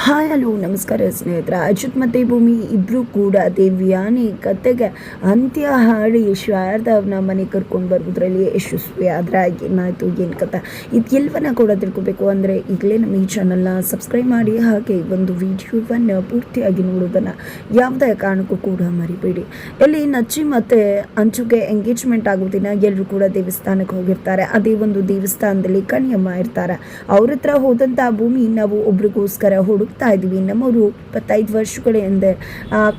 Hi, hello, ನಮಸ್ಕಾರ ಸ್ನೇಹಿತರ. ಅಚ್ಯುತ್ ಮತ್ತು ಭೂಮಿ ಇಬ್ಬರು ಕೂಡ ದೇವ್ಯಾನಿ ಕತೆಗೆ ಅಂತ್ಯ ಹಾಡಿ ಶಾರದಾವ್ನ ಮನೆ ಕರ್ಕೊಂಡು ಬರೋದ್ರಲ್ಲಿ ಯಶಸ್ವಿ ಆದರೆ ಏನಾಯಿತು, ಏನು ಕತೆ? ಇದೆಲ್ಲವನ್ನ ಕೂಡ ತಿಳ್ಕೊಬೇಕು. ಅಂದರೆ ಈಗಲೇ ನಮ್ಮ ಈ ಚಾನಲ್ನ ಸಬ್ಸ್ಕ್ರೈಬ್ ಮಾಡಿ, ಹಾಗೆ ಒಂದು ವಿಡಿಯೋವನ್ನು ಪೂರ್ತಿಯಾಗಿ ನೋಡೋದನ್ನು ಯಾವುದೇ ಕಾರಣಕ್ಕೂ ಕೂಡ ಮರಿಬೇಡಿ. ಇಲ್ಲಿ ನಚ್ಚಿ ಮತ್ತು ಅಂಚುಗೆ ಎಂಗೇಜ್ಮೆಂಟ್ ಆಗೋದಿನ ಎಲ್ಲರೂ ಕೂಡ ದೇವಸ್ಥಾನಕ್ಕೆ ಹೋಗಿರ್ತಾರೆ. ಅದೇ ಒಂದು ದೇವಸ್ಥಾನದಲ್ಲಿ ಕಣಿಯಮ್ಮ ಇರ್ತಾರೆ. ಅವ್ರ ಹತ್ರ ಹೋದಂಥ ಭೂಮಿ ನಾವು ಒಬ್ರಿಗೋಸ್ಕರ ಹುಡುಕ್ತಾ ಇದ್ದೀವಿ ನಮ್ಮವರು ಇಪ್ಪತ್ತೈದು ವರ್ಷಗಳ ಹಿಂದೆ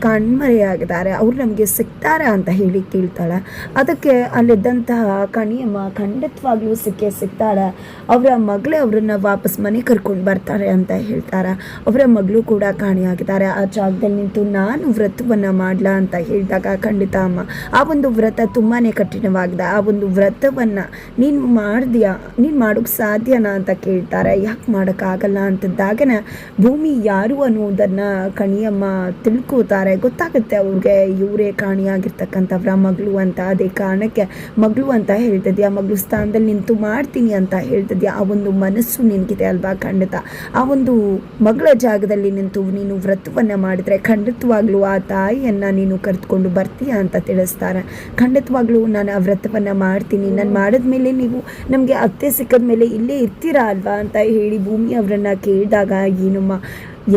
ಕಣ್ಮರೆಯಾಗಿದ್ದಾರೆ. ಅವ್ರು ನಮಗೆ ಸಿಗ್ತಾರಾ ಅಂತ ಹೇಳಿ ಕೇಳ್ತಾಳೆ. ಅದಕ್ಕೆ ಅಲ್ಲಿದ್ದಂತಹ ಕಣಿಯಮ್ಮ ಖಂಡಿತವಾಗ್ಲೂ ಸಿಕ್ಕೇ ಸಿಗ್ತಾಳೆ ಅವರ ಮಗಳೇ ಅವರನ್ನ ವಾಪಸ್ ಮನೆ ಕರ್ಕೊಂಡು ಬರ್ತಾರೆ ಅಂತ ಹೇಳ್ತಾರೆ. ಅವರ ಮಗಳು ಕೂಡ ಕಾಣಿಯಾಗಿದ್ದಾರೆ. ಆ ಜಾಗದಲ್ಲಿ ನಿಂತು ನಾನು ವ್ರತವನ್ನು ಮಾಡ್ಲಾ ಅಂತ ಹೇಳಿದಾಗ, ಖಂಡಿತ ಅಮ್ಮ, ಆ ಒಂದು ವ್ರತ ತುಂಬಾ ಕಠಿಣವಾಗಿದೆ. ಆ ಒಂದು ವ್ರತವನ್ನು ನೀನು ಮಾಡಿದ್ಯಾ, ನೀನು ಮಾಡೋಕ್ಕೆ ಸಾಧ್ಯನಾ ಅಂತ ಕೇಳ್ತಾರೆ. ಯಾಕೆ ಮಾಡೋಕ್ಕಾಗಲ್ಲ ಅಂತಂದಾಗನ ಭೂಮಿ ಯಾರು ಅನ್ನೋದನ್ನು ಕಣಿಯಮ್ಮ ತಿಳ್ಕೋತಾರೆ ಗೊತ್ತಾಗುತ್ತೆ ಅವ್ರಿಗೆ ಇವರೇ ಕಾಣಿಯಾಗಿರ್ತಕ್ಕಂಥವ್ರ ಮಗಳು ಅಂತ. ಅದೇ ಕಾರಣಕ್ಕೆ ಮಗಳು ಅಂತ ಹೇಳ್ತಿದ್ಯಾ? ಮಗಳು ಸ್ಥಾನದಲ್ಲಿ ನಿಂತು ಮಾಡ್ತೀನಿ ಅಂತ ಹೇಳ್ತಿದ್ಯಾ? ಆ ಒಂದು ಮನಸ್ಸು ನಿನಗಿದೆ ಅಲ್ವಾ ಖಂಡಿತ? ಆ ಒಂದು ಮಗಳ ಜಾಗದಲ್ಲಿ ನಿಂತು ನೀನು ವ್ರತವನ್ನು ಮಾಡಿದ್ರೆ ಖಂಡಿತವಾಗ್ಲೂ ಆ ತಾಯಿಯನ್ನು ನೀನು ಕರೆದುಕೊಂಡು ಬರ್ತೀಯಾ ಅಂತ ತಿಳಿಸ್ತಾರೆ. ಖಂಡಿತವಾಗ್ಲೂ ನಾನು ಆ ವ್ರತವನ್ನು ಮಾಡ್ತೀನಿ. ನಾನು ಮಾಡಿದ್ಮೇಲೆ ನೀವು ನಮಗೆ ಅತ್ತೆ ಸಿಕ್ಕದ ಮೇಲೆ ಇಲ್ಲೇ ಇರ್ತೀರಾ ಅಲ್ವಾ ಅಂತ ಹೇಳಿ ಭೂಮಿ ಅವರನ್ನು ಕೇಳಿದಾಗ, ಏನಮ್ಮ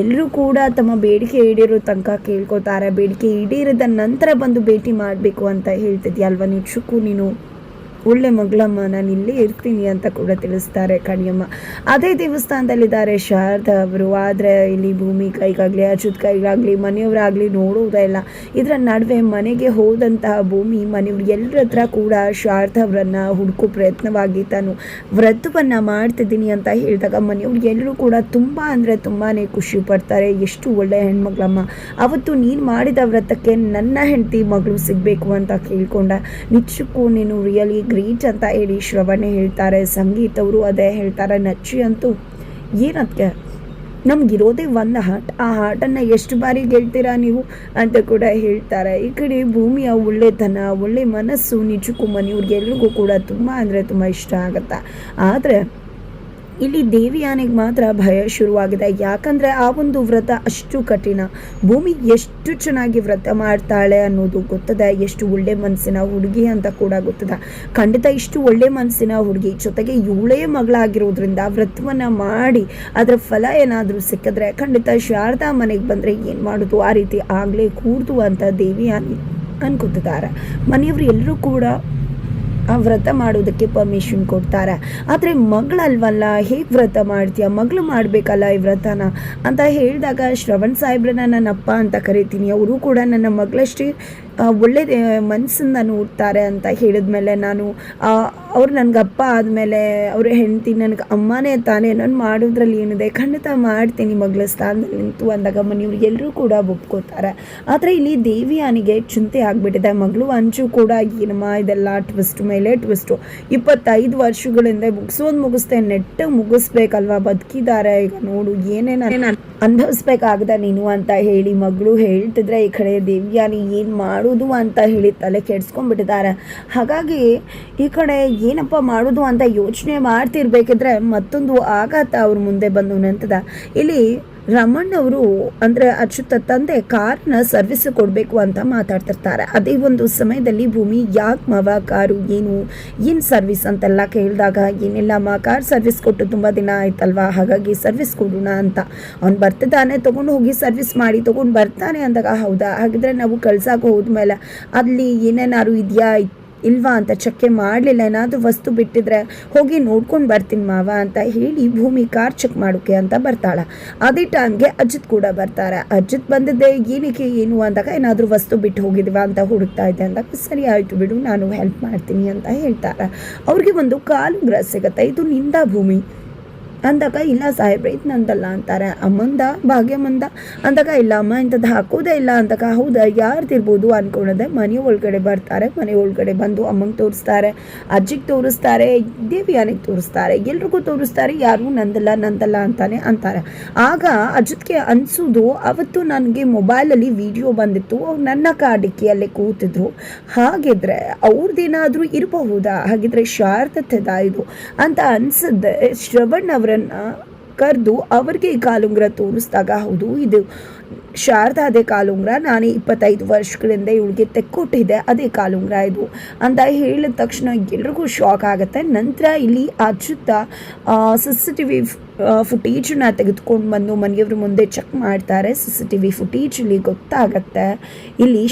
ಎಲ್ಲರೂ ಕೂಡ ತಮ್ಮ ಬೇಡಿಕೆ ಈಡೇರೋ ತನಕ ಕೇಳ್ಕೊತಾರೆ ಬೇಡಿಕೆ ಈಡೇರಿದ ನಂತರ ಬಂದು ಭೇಟಿ ಮಾಡಬೇಕು ಅಂತ ಹೇಳ್ತಿದ್ಯಲ್ವ ನಿಜಕ್ಕೂ ನೀನು. ಒಳ್ಳೆ ಮಗಳಮ್ಮ ನಾನು ಇಲ್ಲಿ ಇರ್ತೀನಿ ಅಂತ ಕೂಡ ತಿಳಿಸ್ತಾರೆ ಕಣಿಯಮ್ಮ. ಅದೇ ದೇವಸ್ಥಾನದಲ್ಲಿದ್ದಾರೆ ಶಾರದಾ ಅವರು. ಆದರೆ ಇಲ್ಲಿ ಭೂಮಿ ಕೈಗಾಗಲಿ ಅಚ್ಯುತ್ ಕೈಗಾಗಲಿ, ಮನೆಯವರಾಗಲಿ ನೋಡುವುದೇ ಇಲ್ಲ. ಇದರ ನಡುವೆ ಮನೆಗೆ ಹೋದಂತಹ ಭೂಮಿ ಮನೆಯವ್ರು ಎಲ್ಲರ ಹತ್ರ ಕೂಡ ಶಾರದಾ ಅವರನ್ನು ಹುಡುಕೋ ಪ್ರಯತ್ನವಾಗಿ ತಾನು ವ್ರತವನ್ನು ಮಾಡ್ತಿದ್ದೀನಿ ಅಂತ ಹೇಳಿದಾಗ ಮನೆಯವ್ರು ಎಲ್ಲರೂ ಕೂಡ ತುಂಬ ಅಂದರೆ ತುಂಬಾ ಖುಷಿ ಪಡ್ತಾರೆ. ಎಷ್ಟು ಒಳ್ಳೆಯ ಹೆಣ್ಮಗಳಮ್ಮ. ಅವತ್ತು ನೀನು ಮಾಡಿದ ವ್ರತಕ್ಕೆ ನನ್ನ ಹೆಂಡತಿ ಮಗಳು ಸಿಗಬೇಕು ಅಂತ ಕೇಳ್ಕೊಂಡ. ನಿಜಕ್ಕೂ ನೀನು ರಿಯಲಿ ಗ್ರೇಟ್ ಅಂತ ಹೇಳಿ ಶ್ರವಣೆ ಹೇಳ್ತಾರೆ ಸಂಗೀತ ಅವರು ಅದೇ ಹೇಳ್ತಾರೆ, ನಚ್ಚಿ ಅಂತೂ ಏನದಕ್ಕೆ ನಮಗಿರೋದೇ ಒಂದು ಹಾಟ್. ಆ ಹಾಟನ್ನು ಎಷ್ಟು ಬಾರಿ ಗೆಲ್ತೀರಾ ನೀವು ಅಂತ ಕೂಡ ಹೇಳ್ತಾರೆ. ಈ ಕಡೆ ಭೂಮಿಯ ಒಳ್ಳೆತನ ಒಳ್ಳೆ ಮನಸ್ಸು ನಿಜಕ್ಕೂ ಮನೆಯವ್ರಿಗೆಲ್ರಿಗೂ ಕೂಡ ತುಂಬ ಅಂದರೆ ತುಂಬ ಇಷ್ಟ ಆಗುತ್ತೆ. ಆದರೆ ಇಲ್ಲಿ ದೇವಿ ಆನೆಗೆ ಮಾತ್ರ ಭಯ ಶುರುವಾಗಿದೆ. ಯಾಕಂದರೆ ಆ ಒಂದು ವ್ರತ ಅಷ್ಟು ಕಠಿಣ. ಭೂಮಿ ಎಷ್ಟು ಚೆನ್ನಾಗಿ ವ್ರತ ಮಾಡ್ತಾಳೆ ಅನ್ನೋದು ಗೊತ್ತದೆ. ಎಷ್ಟು ಒಳ್ಳೆ ಮನಸ್ಸಿನ ಹುಡುಗಿ ಅಂತ ಕೂಡ ಗೊತ್ತದೆ. ಖಂಡಿತ ಇಷ್ಟು ಒಳ್ಳೆ ಮನಸ್ಸಿನ ಹುಡುಗಿ, ಜೊತೆಗೆ ಇವಳೇ ಮಗಳಾಗಿರೋದ್ರಿಂದ ವ್ರತವನ್ನು ಮಾಡಿ ಅದರ ಫಲ ಏನಾದರೂ ಸಿಕ್ಕಿದ್ರೆ ಖಂಡಿತ ಶಾರದಾ ಮನೆಗೆ ಬಂದರೆ ಏನು ಮಾಡೋದು? ಆ ರೀತಿ ಆಗಲೇ ಕೂರ್ದು ಅಂತ ದೇವಿ ಆನೆ ಅನ್ಕೋತಿದ್ದಾರೆ. ಮನೆಯವರು ಎಲ್ಲರೂ ಕೂಡ ವ್ರತ ಮಾಡೋದಕ್ಕೆ ಪರ್ಮಿಷನ್ ಕೊಡ್ತಾರೆ. ಆದರೆ ಮಗಳಲ್ವಲ್ಲ ಹೇಗೆ ವ್ರತ ಮಾಡ್ತೀಯ? ಮಗಳು ಮಾಡಬೇಕಲ್ಲ ಈ ವ್ರತನ? ಅಂತ ಹೇಳಿದಾಗ ಶ್ರವಣ್ ಸಾಹೇಬ್ರನ್ನ ನನ್ನ ಅಪ್ಪ ಅಂತ ಕರಿತೀನಿ. ಅವರು ಕೂಡ ನನ್ನ ಮಗಳಷ್ಟೇ ಒಳ್ಳೆ ಮನಸ್ಸನ್ನ ನೋಡ್ತಾರೆ ಅಂತ ಹೇಳಿದ್ಮೇಲೆ ನಾನು ಅವ್ರು ನನಗೆ ಅಪ್ಪ ಆದಮೇಲೆ ಅವ್ರ ಹೆಂಡತಿ ನನಗೆ ಅಮ್ಮನೇ ತಾನೇ, ನಾನು ಮಾಡೋದ್ರಲ್ಲಿ ಏನಿದೆ? ಖಂಡಿತ ಮಾಡ್ತೀನಿ ಮಗಳ ಸ್ಥಾನದಲ್ಲಿ ನಿಂತು ಅಂದಾಗ ಮನೆಯವ್ರು ಎಲ್ಲರೂ ಕೂಡ ಒಪ್ಕೋತಾರೆ. ಆದರೆ ಇಲ್ಲಿ ದೇವಿಯಾನಿಗೆ ಚಿಂತೆ ಆಗಿಬಿಟ್ಟಿದೆ. ಮಗಳು ಅಂಚು ಕೂಡ ಏನಮ್ಮ, ಇದೆಲ್ಲ ಟ್ವಿಸ್ಟ್ ಮೇಲೆ ಟ್ವಿಸ್ಟು. ಇಪ್ಪತ್ತೈದು ವರ್ಷಗಳಿಂದ ಮುಗಿಸೋದು ಮುಗಿಸ್ದೆ ನೆಟ್ಟ ಮುಗಿಸ್ಬೇಕಲ್ವಾ? ಬದುಕಿದ್ದಾರೆ ಈಗ ನೋಡು ಏನೇನು ಅನುಭವಿಸ್ಬೇಕಾಗದ ನೀನು ಅಂತ ಹೇಳಿ ಮಗಳು ಹೇಳ್ತಿದ್ರೆ ಈ ಕಡೆ ದಿವ್ಯಾನಿ ಏನು ಮಾಡೋದು ಅಂತ ಹೇಳಿ ತಲೆ ಕೆಡ್ಸ್ಕೊಂಡ್ಬಿಟ್ಟಿದ್ದಾರೆ. ಹಾಗಾಗಿ ಈ ಕಡೆ ಏನಪ್ಪ ಮಾಡೋದು ಅಂತ ಯೋಚನೆ ಮಾಡ್ತಿರ್ಬೇಕಿದ್ರೆ ಮತ್ತೊಂದು ಆಘಾತ ಅವ್ರ ಮುಂದೆ ಬಂದು ನಿಂತದ. ಇಲ್ಲಿ ರಮಣ್ಣವರು ಅಂದರೆ ಅಚ್ಯುತ ತಂದೆ ಕಾರ್ನ ಸರ್ವಿಸ್ ಕೊಡಬೇಕು ಅಂತ ಮಾತಾಡ್ತಿರ್ತಾರೆ. ಅದೇ ಒಂದು ಸಮಯದಲ್ಲಿ ಭೂಮಿ ಯಾಕೆ ಮಾವ, ಕಾರು ಏನು ಏನು ಸರ್ವಿಸ್ ಅಂತೆಲ್ಲ ಕೇಳಿದಾಗ, ಏನಿಲ್ಲ ಅಮ್ಮ ಕಾರ್ ಸರ್ವಿಸ್ ಕೊಟ್ಟು ತುಂಬ ದಿನ ಆಯ್ತಲ್ವಾ, ಹಾಗಾಗಿ ಸರ್ವಿಸ್ ಕೊಡೋಣ ಅಂತ. ಅವ್ನು ಬರ್ತಿದ್ದಾನೆ, ತೊಗೊಂಡು ಹೋಗಿ ಸರ್ವಿಸ್ ಮಾಡಿ, ತೊಗೊಂಡು ಬರ್ತಾನೆ ಅಂದಾಗ, ಹೌದಾ? ಹಾಗಿದ್ರೆ ನಾವು ಕಳ್ಸಕ್ಕೆ ಹೋದ್ಮೇಲೆ ಅಲ್ಲಿ ಏನೇನಾದ್ರು ಇದೆಯಾ? ಇಲ್ವಾ ಅಂತ ಚಕ್ಕೆ ಮಾಡಲಿಲ್ಲ. ಏನಾದರೂ ವಸ್ತು ಬಿಟ್ಟಿದ್ರೆ ಹೋಗಿ ನೋಡ್ಕೊಂಡು ಬರ್ತೀನಿ ಮಾವ ಅಂತ ಹೇಳಿ ಭೂಮಿ ಕಾರ್ ಚೆಕ್ ಮಾಡೋಕೆ ಅಂತ ಬರ್ತಾಳೆ. ಅದೇ ಟೈಮ್ಗೆ ಅಜಿತ್ ಕೂಡ ಬರ್ತಾರೆ. ಅಜಿತ್ ಬಂದಿದ್ದೆ, ಏನಕ್ಕೆ, ಏನು ಅಂದಾಗ ಏನಾದರೂ ವಸ್ತು ಬಿಟ್ಟು ಹೋಗಿದ್ವಾ ಅಂತ ಹುಡುಕ್ತಾ ಇದ್ದೆ ಅಂದಾಗ, ಸರಿ ಆಯಿತು ಬಿಡು, ನಾನು ಹೆಲ್ಪ್ ಮಾಡ್ತೀನಿ ಅಂತ ಹೇಳ್ತಾರೆ. ಅವ್ರಿಗೆ ಒಂದು ಕಾಲು ಗ್ರಹ ಸಿಗುತ್ತೆ. ಇದು ನಿಂದ ಭೂಮಿ. ಅಂದಾಗ ಇಲ್ಲ, ಸಾಹೇಬ್ರೆ, ಇದು ನಂದಲ್ಲ ಅಂತಾರೆ. ಅಮ್ಮಂದ, ಭಾಗ್ಯಮ್ಮಂದ. ಅಂದಾಗ ಇಲ್ಲ, ಅಮ್ಮ ಇಂಥದ್ದು ಹಾಕೋದೇ ಇಲ್ಲ ಅಂದಾಗ, ಹೌದಾ ಯಾರ್ದಿರ್ಬೋದು ಅಂದ್ಕೊಳ್ಳೋದೆ ಮನೆ ಒಳಗಡೆ ಬರ್ತಾರೆ, ಮನೆ ಒಳಗಡೆ ಬಂದು ಅಮ್ಮಂಗೆ ತೋರಿಸ್ತಾರೆ, ಅಜ್ಜಿಗೆ ತೋರಿಸ್ತಾರೆ, ದೇವಿಯಾನಿಗೆ ತೋರಿಸ್ತಾರೆ, ಎಲ್ರಿಗೂ ತೋರಿಸ್ತಾರೆ ಯಾರು ನಂದಲ್ಲ ನಂದಲ್ಲ ಅಂತಾನೆ ಅಂತಾರೆ. ಆಗ ಅಜಿತ್ಗೆ ಅನಿಸೋದು, ಅವತ್ತು ನನಗೆ ಮೊಬೈಲಲ್ಲಿ ವಿಡಿಯೋ ಬಂದಿತ್ತು, ಅವ್ರು ನನ್ನ ಕಾಡಿಕೆಯಲ್ಲೇ ಕೂತಿದ್ರು. ಹಾಗಿದ್ರೆ ಅವ್ರದ್ದೇನಾದರೂ ಇರಬಹುದಾ? ಹಾಗಿದ್ರೆ ಶಾರದತ್ತೆದ ಇದು? ಅಂತ ಅನ್ಸದ್ದೆ ಶ್ರವಣ್ ಅವರನ್ನ ಕರೆದು ಅವ್ರಿಗೆ ಈ ಕಾಲುಂಗ್ರ ತೋರಿಸಿದಾಗ, ಹೌದು, ಇದು ಶಾರದಾದೆ ಕಾಲುಂಗ್ರ, ನಾನು ಇಪ್ಪತ್ತೈದು ವರ್ಷಗಳಿಂದ ಇವಳಿಗೆ ತೆಕ್ಕೊಟ್ಟಿದ್ದೆ ಅದೇ ಕಾಲುಂಗ್ರ ಇದು ಅಂತ ಹೇಳಿದ ತಕ್ಷಣ ಎಲ್ರಿಗೂ ಶಾಕ್ ಆಗುತ್ತೆ. ನಂತರ ಇಲ್ಲಿ Achyuta C C T V ಫುಟೇಜನ್ನ ತೆಗೆದುಕೊಂಡು ಬಂದು ಮನೆಯವ್ರ ಮುಂದೆ ಚೆಕ್ ಮಾಡ್ತಾರೆ. ಸಿ ಸಿ ಟಿ ವಿ ಫುಟೇಜಲ್ಲಿ ಗೊತ್ತಾಗತ್ತೆ ಇಲ್ಲಿ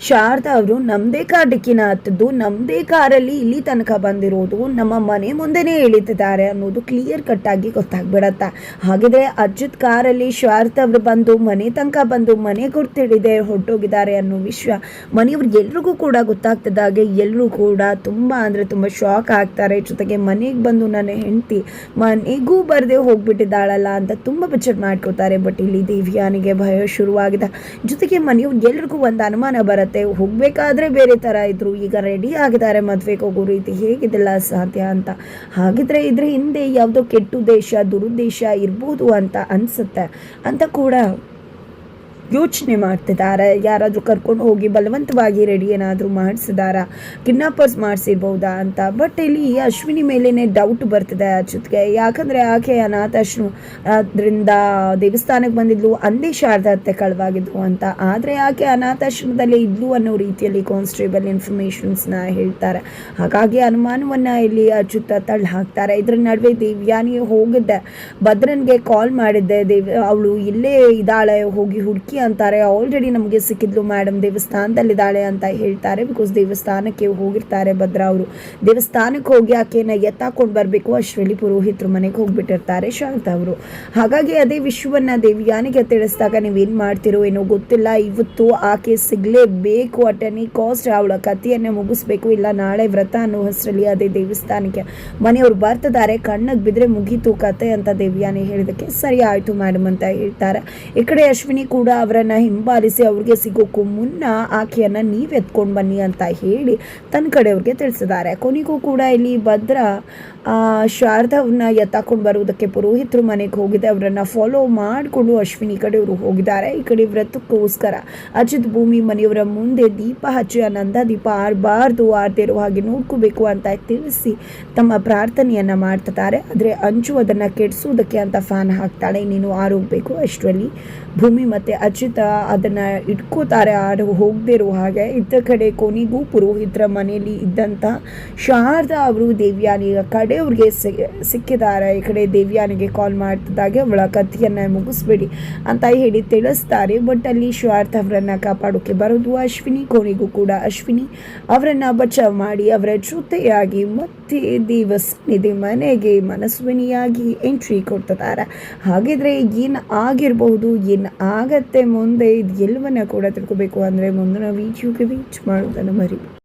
ಶಾರದಾ ಅವರು ನಮ್ಮದೇ ಕಾರ್ ಡಿಕ್ಕಿನ ಹತ್ತದ್ದು ನಮ್ಮದೇ ಕಾರಲ್ಲಿ ಇಲ್ಲಿ ತನಕ ಬಂದಿರೋದು, ನಮ್ಮ ಮನೆ ಮುಂದೆನೇ ಇಳಿತಿದ್ದಾರೆ ಅನ್ನೋದು ಕ್ಲಿಯರ್ ಕಟ್ ಆಗಿ ಗೊತ್ತಾಗ್ಬಿಡತ್ತೆ. ಹಾಗಿದ್ರೆ ಅಜ್ಜಿತ್ ಕಾರಲ್ಲಿ ಶಾರದಾ ಅವರು ಬಂದು, ಮನೆ ತನಕ ಬಂದು, ಮನೆ ಗುರ್ತಿಡಿದೆ ಹೊರಟೋಗಿದ್ದಾರೆ ಅನ್ನೋ ವಿಷಯ ಮನೆಯವ್ರು ಎಲ್ರಿಗೂ ಕೂಡ ಗೊತ್ತಾಗ್ತಿದ್ದಾಗೆ ಎಲ್ಲರೂ ಕೂಡ ತುಂಬ ಅಂದರೆ ತುಂಬ ಶಾಕ್ ಆಗ್ತಾರೆ. ಜೊತೆಗೆ ಮನೆಗೆ ಬಂದು ನನ್ನ ಹೆಂಡತಿ ಮನೆಗೂ ಬರದೆ ಹೋಗ್ಬಿಟ್ಟಿದ್ದಾಳಲ್ಲ ಅಂತ ತುಂಬ ವಿಚಾರ ಮಾಡ್ಕೋತಾರೆ. ಬಟ್ ಇಲ್ಲಿ ದೇವಿಯಾನಿಗೆ ಭಯ ಶುರುವಾಗಿದೆ. ಜೊತೆಗೆ ಮನೆಯವ್ರು ಎಲ್ರಿಗೂ ಒಂದು ಅನುಮಾನ ಬರುತ್ತೆ. ಹೋಗಬೇಕಾದ್ರೆ ಬೇರೆ ಥರ ಇದ್ರು. ಈಗ ರೆಡಿ ಆಗಿದ್ದಾರೆ ಮದುವೆಗೆ ಹೋಗೋ ರೀತಿ ಹೇಗಿದೆಲ್ಲ ಸಾಧ್ಯ ಅಂತ. ಹಾಗಿದ್ರೆ ಇದ್ರ ಹಿಂದೆ ಯಾವುದೋ ಕೆಟ್ಟು ದೇಶ, ದುರುದ್ದೇಶ ಇರ್ಬೋದು ಅಂತ ಅನ್ಸುತ್ತೆ. ಅಂತ ಕೂಡ ಯೋಚನೆ ಮಾಡ್ತಿದ್ದಾರೆ. ಯಾರಾದರೂ ಕರ್ಕೊಂಡು ಹೋಗಿ ಬಲವಂತವಾಗಿ ರೆಡಿ ಏನಾದರೂ ಮಾಡಿಸಿದಾರಾ? ಕಿಡ್ನಾಪರ್ಸ್ ಮಾಡಿಸಿರ್ಬೋದಾ ಅಂತ. ಬಟ್ ಇಲ್ಲಿ ಅಶ್ವಿನಿ ಮೇಲೇ ಡೌಟ್ ಬರ್ತಿದೆ ಅಚ್ಯುತ್ಗೆ. ಯಾಕಂದರೆ ಆಕೆ ಅನಾಥಾಶ್ರಮ, ಅದರಿಂದ ದೇವಸ್ಥಾನಕ್ಕೆ ಬಂದಿದ್ಲು, ಅಂದೇ ಶಾರದಾ ಅತ್ತೆ ಕಳವಾಗಿದ್ವು ಅಂತ. ಆದರೆ ಆಕೆ ಅನಾಥಾಶ್ರಮದಲ್ಲಿ ಇದ್ಲು ಅನ್ನೋ ರೀತಿಯಲ್ಲಿ ಕಾನ್ಸ್ಟೇಬಲ್ ಇನ್ಫಾರ್ಮೇಷನ್ಸ್ನ ಹೇಳ್ತಾರೆ. ಹಾಗಾಗಿ ಅನುಮಾನವನ್ನು ಇಲ್ಲಿ ಅಚ್ಯುತ ತಳ್ಳಿ ಹಾಕ್ತಾರೆ. ಇದ್ರ ನಡುವೆ ದೇವ್ಯಾನಿ ಹೋಗಿದ್ದೆ. ಭದ್ರನ್ಗೆ ಕಾಲ್ ಮಾಡಿದ್ದೆ. ದೇವ್, ಅವಳು ಇಲ್ಲೇ ಇದ್ದಾಳೆ. ಹೋಗಿ ಹುಡುಕಿ ಅಂತಾರೆ. ಆಲ್ರೆಡಿ ನಮಗೆ ಸಿಕ್ಕಿದ್ಲು ಮೇಡಮ್ ದೇವಸ್ಥಾನದಲ್ಲಿದ್ದಾಳೆ ಅಂತ ಹೇಳ್ತಾರೆ. ಬಿಕಾಸ್ ದೇವಸ್ಥಾನಕ್ಕೆ ಹೋಗಿರ್ತಾರೆ ಭದ್ರ ಅವರು. ದೇವಸ್ಥಾನಕ್ಕೆ ಹೋಗಿ ಆಕೆನ ಎತ್ತಾಕೊಂಡು ಬರಬೇಕು. ಅಷ್ಟರಲ್ಲಿ ಪುರೋಹಿತರು ಮನೆಗೆ ಹೋಗ್ಬಿಟ್ಟಿರ್ತಾರೆ ಶಾಂತ ಅವರು. ಹಾಗಾಗಿ ಅದೇ ವಿಶ್ವವನ್ನು ದೇವಿಯಾನಿಗೆ ತಿಳಿಸಿದಾಗ ನೀವೇನು ಮಾಡ್ತಿರೋ ಏನೋ ಗೊತ್ತಿಲ್ಲ. ಇವತ್ತು ಆಕೆ ಸಿಗಲೇಬೇಕು. ಅಟ್ ಎನಿ ಕಾಸ್ಟ್ ಅವಳ ಕಥೆಯನ್ನೇ ಮುಗಿಸ್ಬೇಕು. ಇಲ್ಲ, ನಾಳೆ ವ್ರತ ಅನ್ನೋ ಹೆಸರಲ್ಲಿ ಅದೇ ದೇವಸ್ಥಾನಕ್ಕೆ ಮನೆಯವರು ಬರ್ತಿದ್ದಾರೆ. ಕಣ್ಣಿಗೆ ಬಿದ್ದರೆ ಮುಗೀತು ಕತೆ ಅಂತ ದೇವಿಯಾನಿ ಹೇಳಿದಕ್ಕೆ, ಸರಿ ಆಯಿತು ಮೇಡಮ್ ಅಂತ ಹೇಳ್ತಾರೆ. ಈ ಕಡೆ ಅಶ್ವಿನಿ ಕೂಡ ಅವರನ್ನ ಹಿಂಬಾಲಿಸಿ ಅವ್ರಿಗೆ ಸಿಗೋಕ್ಕೂ ಮುನ್ನ ಆಕೆಯನ್ನ ನೀವು ಎತ್ಕೊಂಡು ಬನ್ನಿ ಅಂತ ಹೇಳಿ ತನ್ನ ಕಡೆಯವ್ರಿಗೆ ತಿಳಿಸಿದ್ದಾರೆ. ಕೊನೆಗೂ ಕೂಡ ಇಲ್ಲಿ ಭದ್ರ ಶಾರದವನ್ನ ಎತ್ತಾಕೊಂಡು ಬರುವುದಕ್ಕೆ ಪುರೋಹಿತರು ಮನೆಗೆ ಹೋಗಿದೆ. ಅವರನ್ನ ಫಾಲೋ ಮಾಡಿಕೊಂಡು ಅಶ್ವಿನಿ ಕಡೆಯವರು ಹೋಗಿದ್ದಾರೆ. ಈ ಕಡೆ ವ್ರತಕ್ಕೋಸ್ಕರ ಅಜಿತ್ ಭೂಮಿ ಮನೆಯವರ ಮುಂದೆ ದೀಪ ಹಚ್ಚಿ ಆನಂದ ನಂದ ದೀಪ ಆರಬಾರ್ದು, ಆರ್ದಿರೋ ಹಾಗೆ ನೋಡ್ಕೋಬೇಕು ಅಂತ ತಿಳಿಸಿ ತಮ್ಮ ಪ್ರಾರ್ಥನೆಯನ್ನ ಮಾಡ್ತಿದ್ದಾರೆ. ಆದರೆ ಅಂಚು ಅದನ್ನು ಕೆಡಿಸೋದಕ್ಕೆ ಅಂತ ಫ್ಯಾನ್ ಹಾಕ್ತಾಳೆ. ನೀನು ಆರೋಗ್ಬೇಕು ಅಷ್ಟರಲ್ಲಿ ಭೂಮಿ ಮತ್ತೆ ಅಚ್ಯುತ ಅದನ್ನ ಇಟ್ಕೋತಾರೆ ಆರು ಹೋಗದಿರೋ ಹಾಗೆ. ಇದ್ದ ಕಡೆ ಕೊನೆಗೂ ಪುರೋಹಿತರ ಮನೆಯಲ್ಲಿ ಇದ್ದಂಥ ಶಾರದಾ ಅವರು ದೇವ್ಯಾನಿ ಕಡೆಯವ್ರಿಗೆ ಸಿಕ್ಕಿದ್ದಾರೆ. ಈ ಕಡೆ ದೇವ್ಯಾನಿಗೆ ಕಾಲ್ ಮಾಡ್ತಿದ್ದಾಗೆ, ಅವಳ ಕಥೆಯನ್ನು ಮುಗಿಸ್ಬೇಡಿ ಅಂತ ಹೇಳಿ ತಿಳಿಸ್ತಾರೆ. ಬಟ್ ಅಲ್ಲಿ ಶಾರದಾ ಅವರನ್ನು ಕಾಪಾಡೋಕೆ ಬರೋದು ಅಶ್ವಿನಿ, ಕೊನೆಗೂ ಕೂಡ ಅಶ್ವಿನಿ ಅವರನ್ನು ಬಚಾವ್ ಮಾಡಿ ಅವರ ಜೊತೆಯಾಗಿ ಮತ್ತೆ ದೇವಸ್ಥಾನದ ಮನೆಗೆ ಮನಸ್ವಿನಿಯಾಗಿ ಎಂಟ್ರಿ ಕೊಡ್ತಿದ್ದಾರೆ. ಹಾಗಿದ್ರೆ ಏನು ಆಗಿರಬಹುದು, ಏನು ಆಗತ್ತೆ ಮುಂದೆ ಇದು ಎಲ್ಲವನ್ನ ಕೂಡ ತಿಳ್ಕೊಬೇಕು ಅಂದರೆ ಮುಂದಿನ ವಿಡಿಯೋಗೆ ವೀಚ್ ಮಾಡೋದನ್ನು ಮರಿ